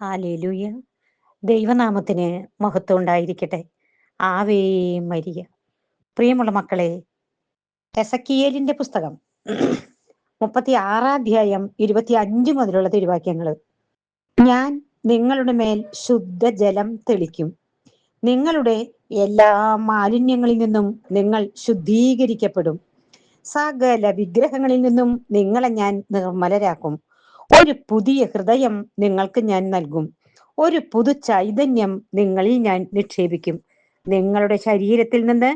Hallelujah. ദൈവനാമത്തിന് മഹത്വം ഉണ്ടായിരിക്കട്ടെ. ആവേ മരിയ. പ്രിയമുള്ള മക്കളെ എസക്കിയേലിന്റെ പുസ്തകം മുപ്പത്തി ആറാം അധ്യായം ഇരുപത്തി അഞ്ച് മുതലുള്ള തിരുവാക്യങ്ങൾ ഞാൻ നിങ്ങളുടെ മേൽ ശുദ്ധജലം തെളിക്കും. നിങ്ങളുടെ എല്ലാ മാലിന്യങ്ങളിൽ നിന്നും നിങ്ങൾ ശുദ്ധീകരിക്കപ്പെടും. സകല വിഗ്രഹങ്ങളിൽ നിന്നും നിങ്ങളെ ഞാൻ നിർമ്മലരാക്കും. ഒരു പുതിയ ഹൃദയം നിങ്ങൾക്ക് ഞാൻ നൽകും. ഒരു പുതു ചൈതന്യം നിങ്ങളിൽ ഞാൻ നിക്ഷേപിക്കും. നിങ്ങളുടെ ശരീരത്തിൽ നിന്ന്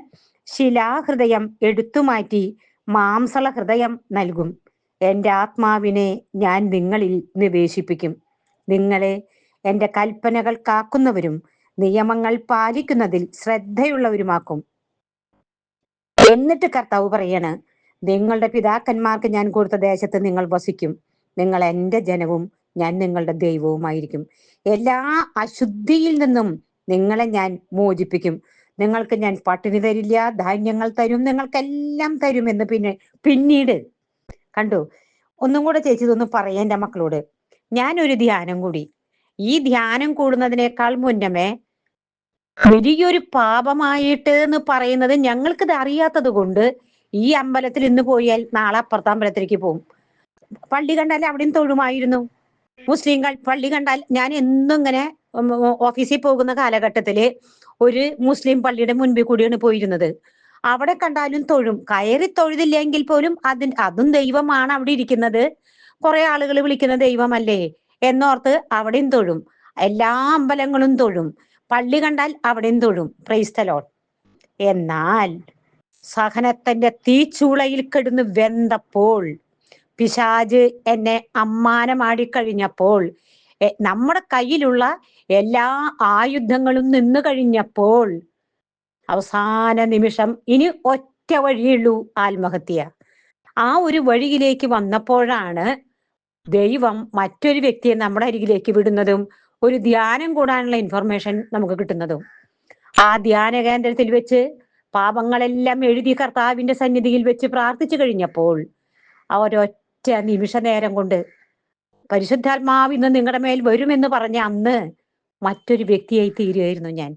ശിലാഹൃദയം എടുത്തുമാറ്റി മാംസള ഹൃദയം നൽകും. എന്റെ ആത്മാവിനെ ഞാൻ നിങ്ങളിൽ നിവേശിപ്പിക്കും. നിങ്ങളെ എന്റെ കൽപ്പനകൾ കാക്കുന്നവരും നിയമങ്ങൾ പാലിക്കുന്നതിൽ ശ്രദ്ധയുള്ളവരുമാക്കും. എന്നിട്ട് കർത്താവ് പറയാണ് നിങ്ങളുടെ പിതാക്കന്മാർക്ക് ഞാൻ കൊടുത്ത ദേശത്ത് നിങ്ങൾ വസിക്കും. നിങ്ങൾ എന്റെ ജനവും ഞാൻ നിങ്ങളുടെ ദൈവവുമായിരിക്കും. എല്ലാ അശുദ്ധിയിൽ നിന്നും നിങ്ങളെ ഞാൻ മോചിപ്പിക്കും. നിങ്ങൾക്ക് ഞാൻ പട്ടിണി തരില്ല ധാന്യങ്ങൾ തരും നിങ്ങൾക്കെല്ലാം എന്ന് പിന്നെ പിന്നീട് കണ്ടു? ഒന്നും കൂടെ ചേച്ചി ഇതൊന്ന് പറയാം എന്റെ മക്കളോട്. ഞാനൊരു ധ്യാനം കൂടി. ഈ ധ്യാനം കൂടുന്നതിനേക്കാൾ മുന്നമേ വലിയൊരു പാപമായിട്ട് എന്ന് പറയുന്നത് ഞങ്ങൾക്കിത് അറിയാത്തത് കൊണ്ട് ഈ അമ്പലത്തിൽ ഇന്ന് പോയാൽ നാളെ അപ്പുറത്തെ അമ്പലത്തിലേക്ക് പോകും. പള്ളി കണ്ടാൽ അവിടെയും തൊഴുമായിരുന്നു. മുസ്ലിങ്ങൾ പള്ളി കണ്ടാൽ ഞാൻ എന്നും ഇങ്ങനെ ഓഫീസിൽ പോകുന്ന കാലഘട്ടത്തിൽ ഒരു മുസ്ലിം പള്ളിയുടെ മുൻപിൽ കൂടിയാണ് പോയിരുന്നത്. അവിടെ കണ്ടാലും തൊഴും. കയറി തൊഴുതില്ലെങ്കിൽ പോലും അതിന് അതും ദൈവമാണ് അവിടെ ഇരിക്കുന്നത്. കുറെ ആളുകൾ വിളിക്കുന്ന ദൈവമല്ലേ? എന്നോർത്ത് അവിടെയും തൊഴും. എല്ലാ അമ്പലങ്ങളും തൊഴും. പള്ളി കണ്ടാൽ അവിടെയും തൊഴും. പ്രൈസ്തലോൺ എന്നാൽ സഹനത്തിന്റെ തീച്ചൂളയിൽ കിടന്ന് വെന്തപ്പോൾ പിശാജ് എന്നെ അമ്മാനമാടിക്കഴിഞ്ഞപ്പോൾ നമ്മുടെ കയ്യിലുള്ള എല്ലാ ആയുധങ്ങളും നിന്നു കഴിഞ്ഞപ്പോൾ അവസാന നിമിഷം ഇനി ഒറ്റ വഴിയുള്ളൂ ആത്മഹത്യ. ആ ഒരു വഴിയിലേക്ക് വന്നപ്പോഴാണ് ദൈവം മറ്റൊരു വ്യക്തിയെ നമ്മുടെ അരികിലേക്ക് വിടുന്നതും ഒരു ധ്യാനം കൂടാനുള്ള ഇൻഫർമേഷൻ നമുക്ക് കിട്ടുന്നതും. ആ ധ്യാന കേന്ദ്രത്തിൽ വെച്ച് പാപങ്ങളെല്ലാം എഴുതി കർത്താവിന്റെ സന്നിധിയിൽ വെച്ച് പ്രാർത്ഥിച്ചു കഴിഞ്ഞപ്പോൾ ആ ഒരൊറ്റ നിമിഷ നേരം കൊണ്ട് പരിശുദ്ധാത്മാവ് ഇന്ന് നിങ്ങളുടെ മേൽ വരുമെന്ന് പറഞ്ഞ അന്ന് മറ്റൊരു വ്യക്തിയായി തീരുമായിരുന്നു ഞാൻ.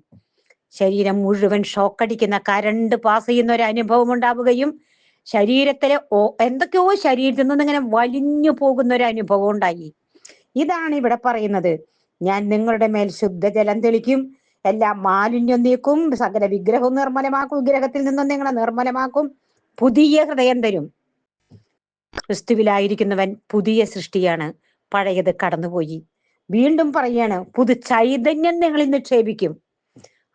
ശരീരം മുഴുവൻ ഷോക്കടിക്കുന്ന കരണ്ട് പാസ് ചെയ്യുന്ന ഒരു അനുഭവം ഉണ്ടാവുകയും ശരീരത്തിലെ എന്തൊക്കെയോ ശരീരത്തിൽ നിന്ന് ഇങ്ങനെ വലിഞ്ഞു പോകുന്ന ഒരു അനുഭവം ഉണ്ടായി. ഇതാണ് ഇവിടെ പറയുന്നത്. ഞാൻ നിങ്ങളുടെ മേൽ ശുദ്ധജലം തെളിക്കും എല്ലാ മാലിന്യം നീക്കും സകല വിഗ്രഹവും നിർമ്മലമാക്കും വിഗ്രഹത്തിൽ നിന്നും നിങ്ങളെ നിർമ്മലമാക്കും പുതിയ ഹൃദയം തരും. ക്രിസ്തുവിലായിരിക്കുന്നവൻ പുതിയ സൃഷ്ടിയാണ്. പഴയത് കടന്നുപോയി. വീണ്ടും പറയാണ് പുതു ചൈതന്യം നിങ്ങളിൽ നിക്ഷേപിക്കും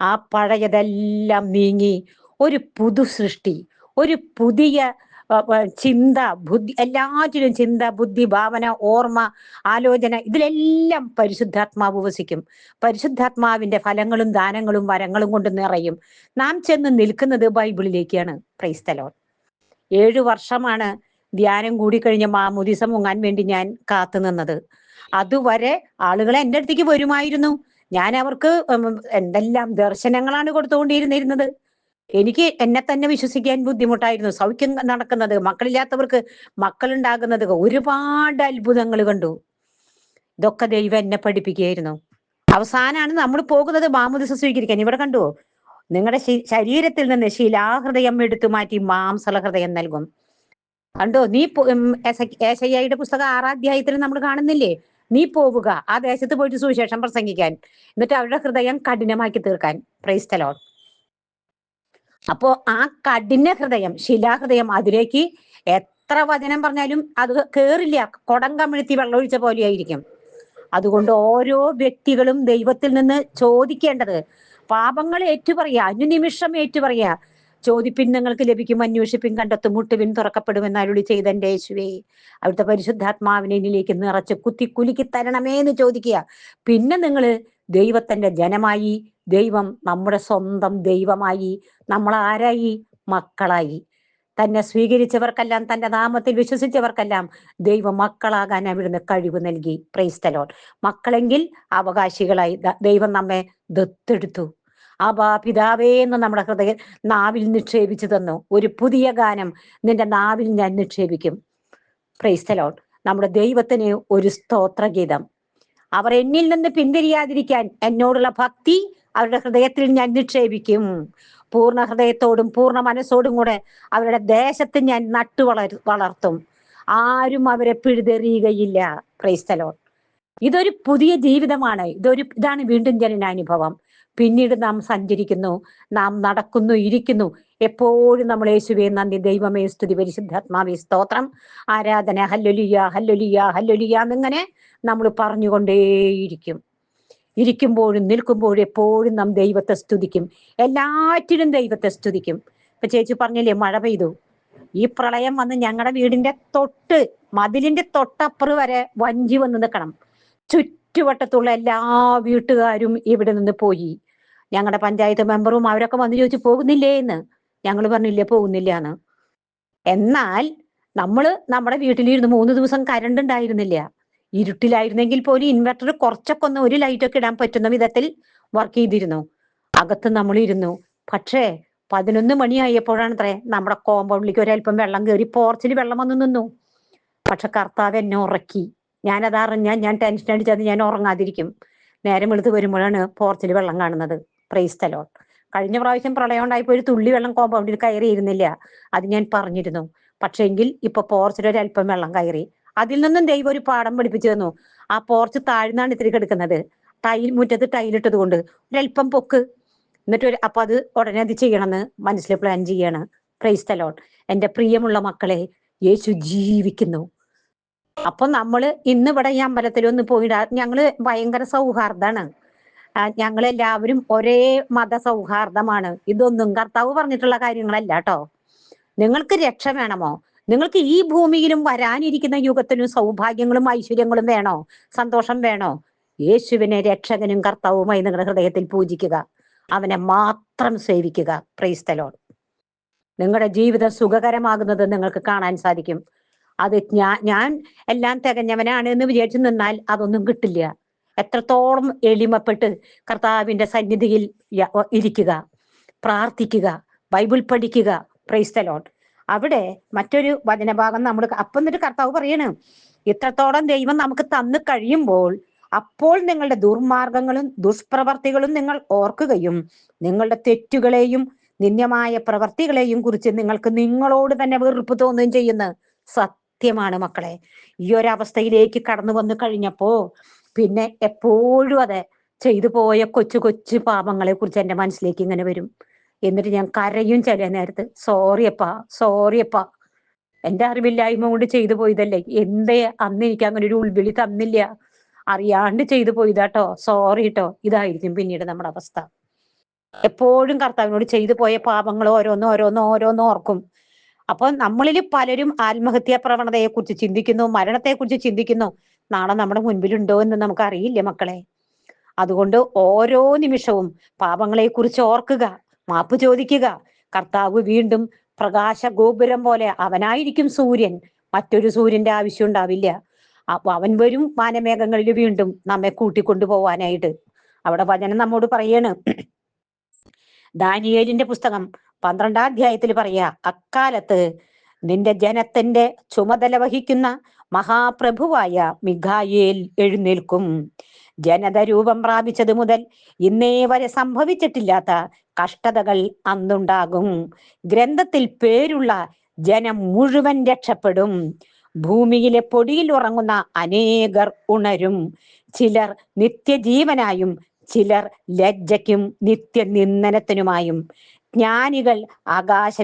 ആ പഴയതെല്ലാം നീങ്ങി ഒരു പുതു സൃഷ്ടി ഒരു പുതിയ ചിന്ത ബുദ്ധി എല്ലാറ്റിലും ചിന്ത ബുദ്ധി ഭാവന ഓർമ്മ ആലോചന ഇതിലെല്ലാം പരിശുദ്ധാത്മാവ് വസിക്കും. പരിശുദ്ധാത്മാവിന്റെ ഫലങ്ങളും ദാനങ്ങളും വരങ്ങളും കൊണ്ട് നിറയും. നാം ചെന്ന് നിൽക്കുന്നത് ബൈബിളിലേക്കാണ്. ക്രൈസ്തലോൺ ഏഴു വർഷമാണ് ധ്യാനം കൂടിക്കഴിഞ്ഞ മാമുദിസ മുങ്ങാൻ വേണ്ടി ഞാൻ കാത്തു നിന്നത്. അതുവരെ ആളുകൾ എന്റെ അടുത്തേക്ക് വരുമായിരുന്നു. ഞാൻ അവർക്ക് എന്തെല്ലാം ദർശനങ്ങളാണ് കൊടുത്തുകൊണ്ടിരുന്നിരുന്നത്. എനിക്ക് എന്നെ തന്നെ വിശ്വസിക്കാൻ ബുദ്ധിമുട്ടായിരുന്നു. സൗഖ്യം നടക്കുന്നത് മക്കളില്ലാത്തവർക്ക് മക്കളുണ്ടാകുന്നത് ഒരുപാട് അത്ഭുതങ്ങൾ കണ്ടു. ഇതൊക്കെ ദൈവം എന്നെ പഠിപ്പിക്കുകയായിരുന്നു. അവസാനാണ് നമ്മൾ പോകുന്നത് മാമുദിസ സ്വീകരിക്കാൻ. ഇവിടെ കണ്ടുവോ? നിങ്ങളുടെ ശരീരത്തിൽ നിന്ന് ശിലാഹൃദയം എടുത്തു മാറ്റി മാംസള ഹൃദയം നൽകും. കണ്ടോ? നീ ഏശയ്യയുടെ പുസ്തകം ആറാധ്യായത്തിൽ നമ്മൾ കാണുന്നില്ലേ? നീ പോവുക ആ ദേശത്ത് പോയിട്ട് സുവിശേഷം പ്രസംഗിക്കാൻ. എന്നിട്ട് അവരുടെ ഹൃദയം കഠിനമാക്കി തീർക്കാൻ. പ്രൈസ്തലോൺ അപ്പോ ആ കഠിന ഹൃദയം ശിലാഹൃദയം അതിലേക്ക് എത്ര വചനം പറഞ്ഞാലും അത് കേറില്ല. കൊടം കമിഴ്ത്തി വെള്ളമൊഴിച്ച പോലെയായിരിക്കും. അതുകൊണ്ട് ഓരോ വ്യക്തികളും ദൈവത്തിൽ നിന്ന് ചോദിക്കേണ്ടത് പാപങ്ങൾ ഏറ്റുപറയുക അനുനിമിഷം ഏറ്റുപറയുക ചോദിപ്പിൻ നിങ്ങൾക്ക് ലഭിക്കും അന്വേഷിപ്പിൻ കണ്ടെത്തും മുട്ടുവിൻ തുറക്കപ്പെടുമെന്ന് അരുളി ചെയ്ത എന്റെ യേശുവേ അവിടുത്തെ പരിശുദ്ധാത്മാവിനെ എന്നിലേക്ക് നിറച്ച് കുത്തി കുലുക്കി തരണമേ എന്ന് ചോദിക്കുക. പിന്നെ നിങ്ങൾ ദൈവത്തിന്റെ ജനമായി ദൈവം നമ്മുടെ സ്വന്തം ദൈവമായി നമ്മൾ ആരായി? മക്കളായി. തന്നെ സ്വീകരിച്ചവർക്കെല്ലാം തന്റെ നാമത്തിൽ വിശ്വസിച്ചവർക്കെല്ലാം ദൈവ മക്കളാകാൻ അവിടുന്ന് കഴിവ് നൽകി. പ്രൈസ്തലോൺ മക്കളെങ്കിൽ അവകാശികളായി ദൈവം നമ്മെ ദത്തെടുത്തു. ആബാ പിതാവേ എന്ന് നമ്മുടെ ഹൃദയ നാവിൽ നിക്ഷേപിച്ചു തന്നു. ഒരു പുതിയ ഗാനം നിന്റെ നാവിൽ ഞാൻ നിക്ഷേപിക്കും. പ്രൈസ്തലോൺ നമ്മുടെ ദൈവത്തിന് ഒരു സ്തോത്രഗീതം. അവർ എന്നിൽ നിന്ന് പിന്തിരിയാതിരിക്കാൻ എന്നോടുള്ള ഭക്തി അവരുടെ ഹൃദയത്തിൽ ഞാൻ നിക്ഷേപിക്കും. പൂർണ ഹൃദയത്തോടും പൂർണ മനസ്സോടും കൂടെ അവരുടെ ദേശത്ത് ഞാൻ നട്ടു വളർ വളർത്തും. ആരും അവരെ പിഴുതെറിയുകയില്ല. ക്രൈസ്തലോ ഇതൊരു പുതിയ ജീവിതമാണ്. ഇതൊരു ഇതാണ് വീണ്ടും ജനനാനുഭവം. പിന്നീട് നാം സഞ്ചരിക്കുന്നു നാം നടക്കുന്നു ഇരിക്കുന്നു. എപ്പോഴും നമ്മൾ യേശുവെ നന്ദി. ദൈവമേ സ്തുതി. പരിശുദ്ധാത്മാവി സ്തോത്രം. ആരാധന. ഹല്ലൊലിയ ഹല്ലൊലിയ ഹല്ലൊലിയ എന്നിങ്ങനെ നമ്മൾ പറഞ്ഞുകൊണ്ടേയിരിക്കും. ഇരിക്കുമ്പോഴും നിൽക്കുമ്പോഴും എപ്പോഴും നാം ദൈവത്തെ സ്തുതിക്കും. എല്ലാറ്റിനും ദൈവത്തെ സ്തുതിക്കും. ഇപ്പൊ ചേച്ചി പറഞ്ഞില്ലേ മഴ പെയ്തു. ഈ പ്രളയം വന്ന് ഞങ്ങളുടെ വീടിന്റെ തൊട്ട് മതിലിന്റെ തൊട്ടപ്പുറ വരെ വഞ്ചി വന്ന് നിൽക്കണം. ചുറ്റുവട്ടത്തുള്ള എല്ലാ വീട്ടുകാരും ഇവിടെ നിന്ന് പോയി. ഞങ്ങളുടെ പഞ്ചായത്ത് മെമ്പറും അവരൊക്കെ വന്ന് ചോദിച്ചു പോകുന്നില്ലേ എന്ന്? ഞങ്ങൾ പറഞ്ഞില്ല പോകുന്നില്ല എന്ന്. എന്നാൽ നമ്മൾ നമ്മുടെ വീട്ടിലിരുന്ന് മൂന്ന് ദിവസം കരണ്ട് ഉണ്ടായിരുന്നില്ല. ഇരുട്ടിലായിരുന്നെങ്കിൽ പോലും ഇൻവെർട്ടർ കുറച്ചൊക്കെ ഒന്ന് ഒരു ലൈറ്റ് ഒക്കെ ഇടാൻ പറ്റുന്ന വിധത്തിൽ വർക്ക് ചെയ്തിരുന്നു. അകത്ത് നമ്മൾ ഇരുന്നു പക്ഷേ പതിനൊന്ന് മണിയായപ്പോഴാണ് അത്രേ നമ്മുടെ കോമ്പൗണ്ടിലേക്ക് ഒരല്പം വെള്ളം കയറി പോർച്ചിൽ വെള്ളം വന്ന് നിന്നു. പക്ഷെ കർത്താവ് എന്നെ ഉറക്കി. ഞാനത് അറിഞ്ഞാൽ ഞാൻ ടെൻഷൻ അടിച്ചത് ഞാൻ ഉറങ്ങാതിരിക്കും. നേരം വെളുത്ത് വരുമ്പോഴാണ് പോർച്ചിൽ വെള്ളം കാണുന്നത്. പ്രൈസ്തലോ കഴിഞ്ഞ പ്രാവശ്യം പ്രളയം ഉണ്ടായപ്പോൾ ഒരു തുള്ളി വെള്ളം കോമ്പൗണ്ടിൽ കയറിയിരുന്നില്ല. അത് ഞാൻ പറഞ്ഞിരുന്നു. പക്ഷെങ്കിൽ ഇപ്പൊ പോർച്ചിൽ ഒരു അല്പം വെള്ളം കയറി. അതിൽ നിന്നും ദൈവം ഒരു പാഠം പഠിപ്പിച്ചു തന്നു. ആ പോർച്ച് താഴ്ന്നാണ് ഇത്തിരി കിടക്കുന്നത്. ടൈൽ മുറ്റത്ത് ടൈലിട്ടത് കൊണ്ട് ഒരല്പം പൊക്ക്. എന്നിട്ട് ഒരു അപ്പൊ അത് ഉടനെ അത് ചെയ്യണമെന്ന് മനസ്സിൽ പ്ലാൻ ചെയ്യാണ് പ്രൈസ് തലോൺ എന്റെ പ്രിയമുള്ള മക്കളെ യേശു ജീവിക്കുന്നു. അപ്പൊ നമ്മൾ ഇന്ന് ഇവിടെ ഈ അമ്പലത്തിൽ ഒന്ന് പോയിടാ ഞങ്ങൾ ഭയങ്കര സൗഹാർദ്ദാണ് ഞങ്ങളെല്ലാവരും ഒരേ മത സൗഹാർദ്ദമാണ് ഇതൊന്നും കർത്താവ് പറഞ്ഞിട്ടുള്ള കാര്യങ്ങളല്ല കേട്ടോ നിങ്ങൾക്ക് രക്ഷ വേണമോ? നിങ്ങൾക്ക് ഈ ഭൂമിയിലും വരാനിരിക്കുന്ന യുഗത്തിനും സൗഭാഗ്യങ്ങളും ഐശ്വര്യങ്ങളും വേണോ? സന്തോഷം വേണോ? യേശുവിനെ രക്ഷകനും കർത്താവുമായി നിങ്ങളുടെ ഹൃദയത്തിൽ പൂജിക്കുക. അവനെ മാത്രം സേവിക്കുക. പ്രൈസ്തലോൺ നിങ്ങളുടെ ജീവിതം സുഖകരമാകുന്നത് നിങ്ങൾക്ക് കാണാൻ സാധിക്കും. അത് ഞാൻ ഞാൻ എല്ലാം തികഞ്ഞവനാണ് എന്ന് വിചാരിച്ചു നിന്നാൽ അതൊന്നും കിട്ടില്ല. എത്രത്തോളം എളിമപ്പെട്ട് കർത്താവിന്റെ സന്നിധിയിൽ ഇരിക്കുക പ്രാർത്ഥിക്കുക ബൈബിൾ പഠിക്കുക. പ്രൈസ്തലോൺ അവിടെ മറ്റൊരു വചനഭാഗം നമ്മൾ അപ്പം എന്നിട്ട് കർത്താവ് പറയണ് ഇത്രത്തോളം ദൈവം നമുക്ക് തന്നു കഴിയുമ്പോൾ അപ്പോൾ നിങ്ങളുടെ ദുർമാർഗങ്ങളും ദുഷ്പ്രവർത്തികളും നിങ്ങൾ ഓർക്കുകയും നിങ്ങളുടെ തെറ്റുകളെയും നിന്ദ്യമായ പ്രവർത്തികളെയും കുറിച്ച് നിങ്ങൾക്ക് നിങ്ങളോട് തന്നെ വെറുപ്പ് തോന്നുകയും ചെയ്യുന്ന സത്യമാണ് മക്കളെ. ഈ ഒരു അവസ്ഥയിലേക്ക് കടന്നു വന്നു കഴിഞ്ഞപ്പോ പിന്നെ എപ്പോഴും അതെ ചെയ്തു പോയ കൊച്ചു കൊച്ചു പാപങ്ങളെ കുറിച്ച് എന്റെ മനസ്സിലേക്ക് ഇങ്ങനെ വരും. എന്നിട്ട് ഞാൻ കരയും ചില നേരത്ത് സോറിയപ്പാ സോറിയപ്പാ എന്റെ അറിവില്ലായ്മ കൊണ്ട് ചെയ്തു പോയതല്ലേ? എന്തേ അന്ന് എനിക്ക് അങ്ങനെ ഒരു ഉൾവിളി തന്നില്ല. അറിയാണ്ട് ചെയ്തു പോയതാട്ടോ സോറി കേട്ടോ ഇതായിരിക്കും പിന്നീട് നമ്മുടെ അവസ്ഥ. എപ്പോഴും കർത്താവിനോട് ചെയ്തു പോയ പാപങ്ങൾ ഓരോന്നും ഓരോന്നും ഓരോന്നും ഓർക്കും. അപ്പൊ നമ്മളിൽ പലരും ആത്മഹത്യാ പ്രവണതയെ കുറിച്ച് ചിന്തിക്കുന്നു മരണത്തെ കുറിച്ച് ചിന്തിക്കുന്നു. നാളെ നമ്മുടെ മുൻപിലുണ്ടോ എന്ന് നമുക്ക് അറിയില്ല മക്കളെ. അതുകൊണ്ട് ഓരോ നിമിഷവും പാപങ്ങളെ കുറിച്ച് ഓർക്കുക മാപ്പ് ചോദിക്കുക. കർത്താവ് വീണ്ടും പ്രകാശ ഗോപുരം പോലെ അവനായിരിക്കും സൂര്യൻ. മറ്റൊരു സൂര്യന്റെ ആവശ്യം ഉണ്ടാവില്ല. അവൻ വരും വാനമേഘങ്ങളിൽ വീണ്ടും നമ്മെ കൂട്ടിക്കൊണ്ടുപോവാനായിട്ട്. അവിടെ വചനം നമ്മോട് പറയാണ്. ദാനിയേലിന്റെ പുസ്തകം പന്ത്രണ്ടാം അധ്യായത്തിൽ പറയാ അക്കാലത്ത് നിന്റെ ജനത്തിന്റെ ചുമതല വഹിക്കുന്ന മഹാപ്രഭുവായ മിഖായേൽ എഴുന്നേൽക്കും. ജനത രൂപം പ്രാപിച്ചത് മുതൽ ഇന്നേ വരെ സംഭവിച്ചിട്ടില്ലാത്ത കഷ്ടതകൾ അന്നുണ്ടാകും. ഗ്രന്ഥത്തിൽ പേരുള്ള ജനം മുഴുവൻ രക്ഷപ്പെടും. ഭൂമിയിലെ പൊടിയിൽ ഉറങ്ങുന്ന അനേകർ ഉണരും. ചിലർ നിത്യജീവനായും ചിലർ ലജ്ജയ്ക്കും നിത്യനിന്ദനത്തിനുമായും. ജ്ഞാനികൾ ആകാശ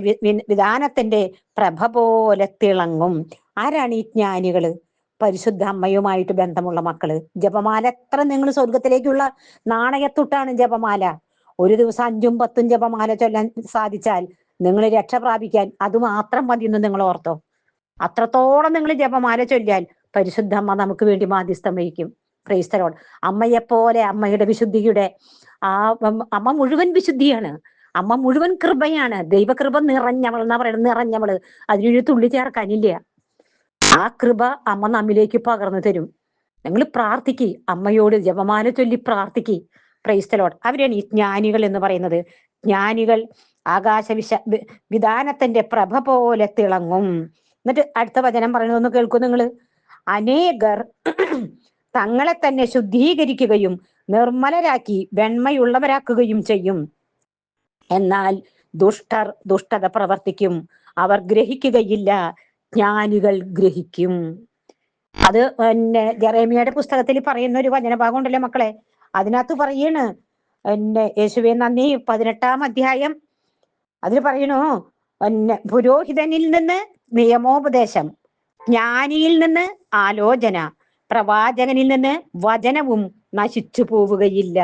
വിധാനത്തിന്റെ പ്രഭ പോലെ തിളങ്ങും. ആരാണ് ഈ ജ്ഞാനികൾ? പരിശുദ്ധ അമ്മയുമായിട്ട് ബന്ധമുള്ള മക്കൾ. ജപമാല എത്ര നിങ്ങൾ സ്വർഗത്തിലേക്കുള്ള നാണയത്തൊട്ടാണ് ജപമാല. ഒരു ദിവസം അഞ്ചും പത്തും ജപമാല ചൊല്ലാൻ സാധിച്ചാൽ നിങ്ങൾ രക്ഷ പ്രാപിക്കാൻ അത് മാത്രം മതി എന്ന് നിങ്ങൾ ഓർത്തോ. അത്രത്തോളം നിങ്ങൾ ജപമാല ചൊല്ലിയാൽ പരിശുദ്ധ അമ്മ നമുക്ക് വേണ്ടി മാധ്യസ്ഥം വഹിക്കും. ക്രൈസ്തലോട് അമ്മയെപ്പോലെ അമ്മയുടെ വിശുദ്ധിയുടെ ആ അമ്മ മുഴുവൻ വിശുദ്ധിയാണ്. അമ്മ മുഴുവൻ കൃപയാണ്. ദൈവകൃപ നിറഞ്ഞവൾ എന്നാ പറയുന്നത്? നിറഞ്ഞവൾ. അതിനൊരു തുള്ളി ചേർക്കാനില്ല. ആ കൃപ അമ്മ നമ്മിലേക്ക് പകർന്നു തരും. നിങ്ങൾ പ്രാർത്ഥിക്കി. അമ്മയോട് ജപമാല ചൊല്ലി പ്രാർത്ഥിക്കി. പ്രൈസ്തലോട് അവരാണ് ഈ ജ്ഞാനികൾ എന്ന് പറയുന്നത്. ജ്ഞാനികൾ ആകാശ വിശ വിധാനത്തിന്റെ പ്രഭ പോലെ തിളങ്ങും. എന്നിട്ട് അടുത്ത വചനം പറയുന്നതൊന്ന് കേൾക്കും നിങ്ങൾ അനേകർ തങ്ങളെ തന്നെ ശുദ്ധീകരിക്കുകയും നിർമ്മലരാക്കി വെണ്മയുള്ളവരാക്കുകയും ചെയ്യും. എന്നാൽ ദുഷ്ടർ ദുഷ്ടത പ്രവർത്തിക്കും. അവർ ഗ്രഹിക്കുകയില്ല ജ്ഞാനികൾ ഗ്രഹിക്കും. അത് പിന്നെ ജറേമിയയുടെ പുസ്തകത്തിൽ പറയുന്ന ഒരു വചനഭാഗം ഉണ്ടല്ലോ മക്കളെ. അതിനകത്ത് പറയണ് പിന്നെ യേശുവെ നന്ദി. പതിനെട്ടാം അധ്യായം അതിൽ പറയണു പിന്നെ പുരോഹിതനിൽ നിന്ന് നിയമോപദേശം ജ്ഞാനിയിൽ നിന്ന് ആലോചന പ്രവാചകനിൽ നിന്ന് വചനവും നശിച്ചു പോവുകയില്ല.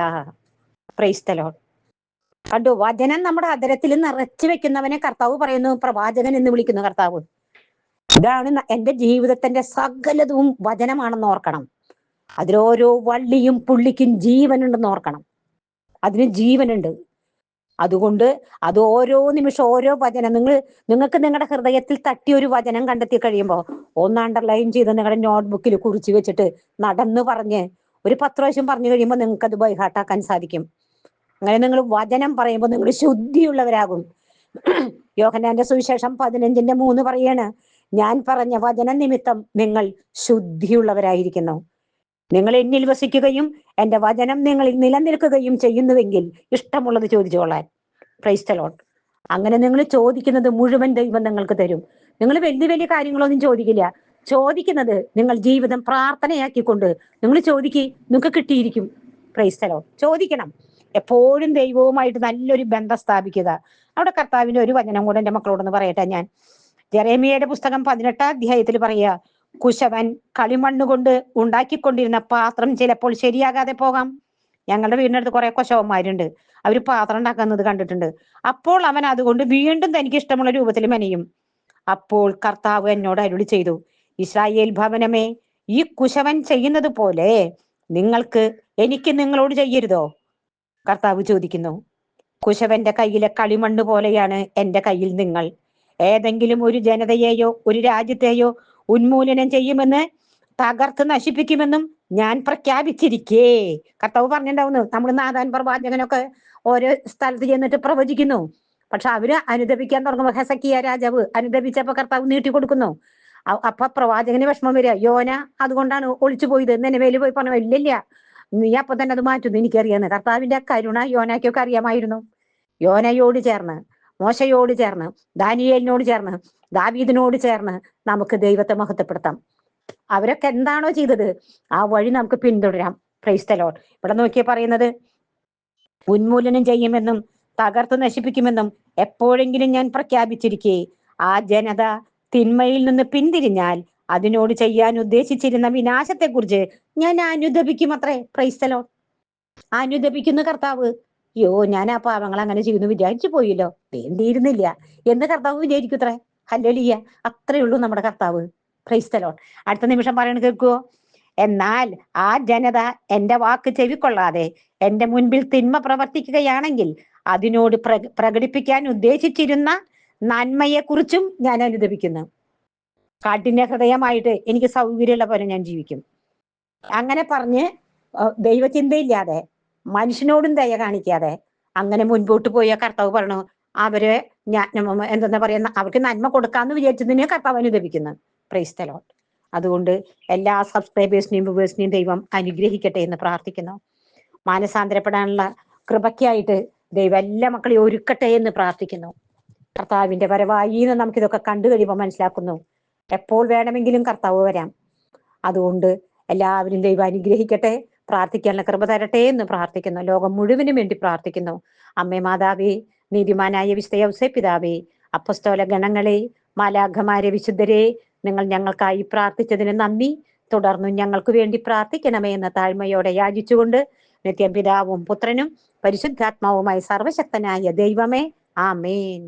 പ്രൈസ്തലോ കണ്ടു? വചനം നമ്മുടെ അതരത്തിൽ നിറച്ചു വെക്കുന്നവനെ കർത്താവ് പറയുന്നു പ്രവാചകൻ എന്ന് വിളിക്കുന്നു കർത്താവ്. ഇതാണ് എന്റെ ജീവിതത്തിന്റെ സകലതും വചനമാണെന്ന് ഓർക്കണം. അതിലോരോ വള്ളിയും പുള്ളിക്കും ജീവനുണ്ടെന്ന് ഓർക്കണം. അതിന് ജീവനുണ്ട്. അതുകൊണ്ട് അത് ഓരോ നിമിഷം ഓരോ വചനം. നിങ്ങൾ നിങ്ങൾക്ക് നിങ്ങളുടെ ഹൃദയത്തിൽ തട്ടി ഒരു വചനം കണ്ടെത്തി കഴിയുമ്പോൾ ഒന്ന് അണ്ടർലൈൻ ചെയ്ത് നിങ്ങളുടെ നോട്ട്ബുക്കിൽ കുറിച്ച് വെച്ചിട്ട് നടന്ന് പറഞ്ഞ് ഒരു പത്ത് പ്രാവശ്യം പറഞ്ഞു കഴിയുമ്പോൾ നിങ്ങൾക്ക് അത് ബൈഹാട്ടാക്കാൻ സാധിക്കും. അങ്ങനെ നിങ്ങൾ വചനം പറയുമ്പോൾ നിങ്ങൾ ശുദ്ധിയുള്ളവരാകും. യോഹനാന്റെ സുവിശേഷം പതിനഞ്ചിന്റെ മൂന്ന് പറയാണ് ഞാൻ പറഞ്ഞ വചന നിമിത്തം നിങ്ങൾ ശുദ്ധിയുള്ളവരായിരിക്കുന്നു. നിങ്ങൾ എന്നിൽ വസിക്കുകയും എന്റെ വചനം നിങ്ങളിൽ നിലനിൽക്കുകയും ചെയ്യുന്നുവെങ്കിൽ ഇഷ്ടമുള്ളത് ചോദിച്ചോളാൻ. ക്രൈസ്തലോൺ അങ്ങനെ നിങ്ങൾ ചോദിക്കുന്നത് മുഴുവൻ ദൈവം നിങ്ങൾക്ക് തരും. നിങ്ങൾ വലിയ വലിയ കാര്യങ്ങളൊന്നും ചോദിക്കില്ല. ചോദിക്കുന്നത് നിങ്ങൾ ജീവിതം പ്രാർത്ഥനയാക്കിക്കൊണ്ട് നിങ്ങൾ ചോദിക്കി നിങ്ങൾക്ക് കിട്ടിയിരിക്കും. ക്രൈസ്തലോ ചോദിക്കണം. എപ്പോഴും ദൈവവുമായിട്ട് നല്ലൊരു ബന്ധം സ്ഥാപിക്കുക. അവിടെ കർത്താവിന്റെ ഒരു വചനം കൂടെ എന്റെ മക്കളോടൊന്ന് പറയട്ടെ ഞാൻ. ജെറേമിയയുടെ പുസ്തകം പതിനെട്ടാം അധ്യായത്തിൽ പറയുക കുശവൻ കളിമണ്ണ് കൊണ്ട് ഉണ്ടാക്കിക്കൊണ്ടിരുന്ന പാത്രം ചിലപ്പോൾ ശരിയാകാതെ പോകാം. ഞങ്ങളുടെ വീടിനടുത്ത് കുറെ കുശവന്മാരുണ്ട്. അവർ പാത്രം ഉണ്ടാക്കുന്നത് കണ്ടിട്ടുണ്ട്. അപ്പോൾ അവൻ അതുകൊണ്ട് വീണ്ടും തനിക്ക് ഇഷ്ടമുള്ള രൂപത്തിൽ മെനയും. അപ്പോൾ കർത്താവ് എന്നോട് അരുളി ചെയ്തു ഇസ്രായേൽ ഭവനമേ ഈ കുശവൻ ചെയ്യുന്നത് പോലെ നിങ്ങൾക്ക് എനിക്ക് നിങ്ങളോട് ചെയ്യരുതോ? കർത്താവ് ചോദിക്കുന്നു കുശവന്റെ കയ്യിലെ കളിമണ്ണ് പോലെയാണ് എന്റെ കയ്യിൽ നിങ്ങൾ. ഏതെങ്കിലും ഒരു ജനതയെയോ ഒരു രാജ്യത്തെയോ ഉന്മൂലനം ചെയ്യുമെന്ന് തകർത്ത് നശിപ്പിക്കുമെന്നും ഞാൻ പ്രഖ്യാപിച്ചിരിക്കേ. കർത്താവ് പറഞ്ഞിട്ടുണ്ടാവുന്നു നമ്മൾ നാദാൻ പ്രവാചകനൊക്കെ ഓരോ സ്ഥലത്ത് ചെന്നിട്ട് പ്രവചിക്കുന്നു. പക്ഷെ അവർ അനുദപിക്കാൻ തുടങ്ങുമ്പോ ഹെസക്കിയ രാജാവ് അനുദപിച്ചപ്പോ കർത്താവ് നീട്ടി കൊടുക്കുന്നു. അപ്പൊ പ്രവാചകന് വിഷമം വരിക യോന അതുകൊണ്ടാണ് ഒളിച്ചു പോയത് നിലവേലി പോയി പറഞ്ഞു ഇല്ലില്ല. നീ അപ്പൊ തന്നെ അത് മാറ്റുന്നു എനിക്കറിയാന്ന്. കർത്താവിന്റെ കരുണ യോനയ്ക്കൊക്കെ അറിയാമായിരുന്നു. യോനയോട് ചേർന്ന് മോശയോട് ചേർന്ന് ദാനിയേലിനോട് ചേർന്ന് ദാവീദിനോട് ചേർന്ന് നമുക്ക് ദൈവത്തെ മഹത്വപ്പെടുത്താം. അവരൊക്കെ എന്താണോ ചെയ്തത് ആ വഴി നമുക്ക് പിന്തുടരാം. ക്രൈസ്തലോൺ ഇവിടെ നോക്കിയേ പറയുന്നത് ഉന്മൂലനം ചെയ്യുമെന്നും തകർത്ത് നശിപ്പിക്കുമെന്നും എപ്പോഴെങ്കിലും ഞാൻ പ്രഖ്യാപിച്ചിരിക്കേ ആ ജനത തിന്മയിൽ നിന്ന് പിന്തിരിഞ്ഞാൽ അതിനോട് ചെയ്യാൻ ഉദ്ദേശിച്ചിരുന്ന വിനാശത്തെക്കുറിച്ച് ഞാൻ അനുദപിക്കും അത്രേ പ്രൈസ്തലോ അനുദപിക്കുന്ന കർത്താവ് യോ ഞാൻ ആ പാവങ്ങൾ അങ്ങനെ ചെയ്യുന്നു വിചാരിച്ചു പോയില്ലോ. വേണ്ടിയിരുന്നില്ല എന്ന് കർത്താവ് വിചാരിക്കൂത്രേ. ഹല്ലേലൂയ അത്രേ ഉള്ളൂ നമ്മുടെ കർത്താവ്. ക്രൈസ്തലോൺ അടുത്ത നിമിഷം പറയണ കേൾക്കുവോ? എന്നാൽ ആ ജനത എന്റെ വാക്ക് ചെവിക്കൊള്ളാതെ എന്റെ മുൻപിൽ തിന്മ പ്രവർത്തിക്കുകയാണെങ്കിൽ അതിനോട് പ്ര പ്രകടിപ്പിക്കാൻ ഉദ്ദേശിച്ചിരുന്ന നന്മയെക്കുറിച്ചും ഞാൻ അനുദപിക്കുന്നു. കാഠിന്യ ഹൃദയമായിട്ട് എനിക്ക് സൗകര്യമുള്ള പോലെ ഞാൻ ജീവിക്കും. അങ്ങനെ പറഞ്ഞ് ദൈവചിന്തയില്ലാതെ മനുഷ്യനോടും ദയ കാണിക്കാതെ അങ്ങനെ മുൻപോട്ട് പോയ കർത്താവ് പറഞ്ഞു അവരെ ഞാൻ എന്താ പറയുന്ന അവർക്ക് നന്മ കൊടുക്കാന്ന് വിചാരിച്ചതിനെ കർത്താവ് അനുദപിക്കുന്നു പ്രൈസ്തലോ അതുകൊണ്ട് എല്ലാ സബ്സ്ക്രൈബേഴ്സിനെയും വ്യൂവേഴ്സിനെയും ദൈവം അനുഗ്രഹിക്കട്ടെ എന്ന് പ്രാർത്ഥിക്കുന്നു. മാനസാന്തരപ്പെടാനുള്ള കൃപക്കായിട്ട് ദൈവം എല്ലാ മക്കളെയും ഒരുക്കട്ടെ എന്ന് പ്രാർത്ഥിക്കുന്നു. കർത്താവിന്റെ വരവായി എന്ന് നമുക്കിതൊക്കെ കണ്ടു കഴിയുമ്പോൾ മനസ്സിലാക്കുന്നു. എപ്പോൾ വേണമെങ്കിലും കർത്താവ് വരാം. അതുകൊണ്ട് എല്ലാവരും ദൈവം അനുഗ്രഹിക്കട്ടെ പ്രാർത്ഥിക്കാനുള്ള കൃപ തരട്ടെ എന്ന് പ്രാർത്ഥിക്കുന്നു. ലോകം മുഴുവനും വേണ്ടി പ്രാർത്ഥിക്കുന്നു. അമ്മേ മാതാവേ നീതിമാനായ വിശുദ്ധ പിതാവേ അപ്പസ്തോല ഗണങ്ങളെ മാലാഖമാരെ വിശുദ്ധരെ നിങ്ങൾ ഞങ്ങൾക്കായി പ്രാർത്ഥിച്ചതിന് നന്ദി. തുടർന്നും ഞങ്ങൾക്ക് വേണ്ടി പ്രാർത്ഥിക്കണമേ എന്ന താഴ്മയോടെ യാചിച്ചുകൊണ്ട് നിത്യം പിതാവും പുത്രനും പരിശുദ്ധാത്മാവുമായി സർവശക്തനായ ദൈവമേ ആമേൻ.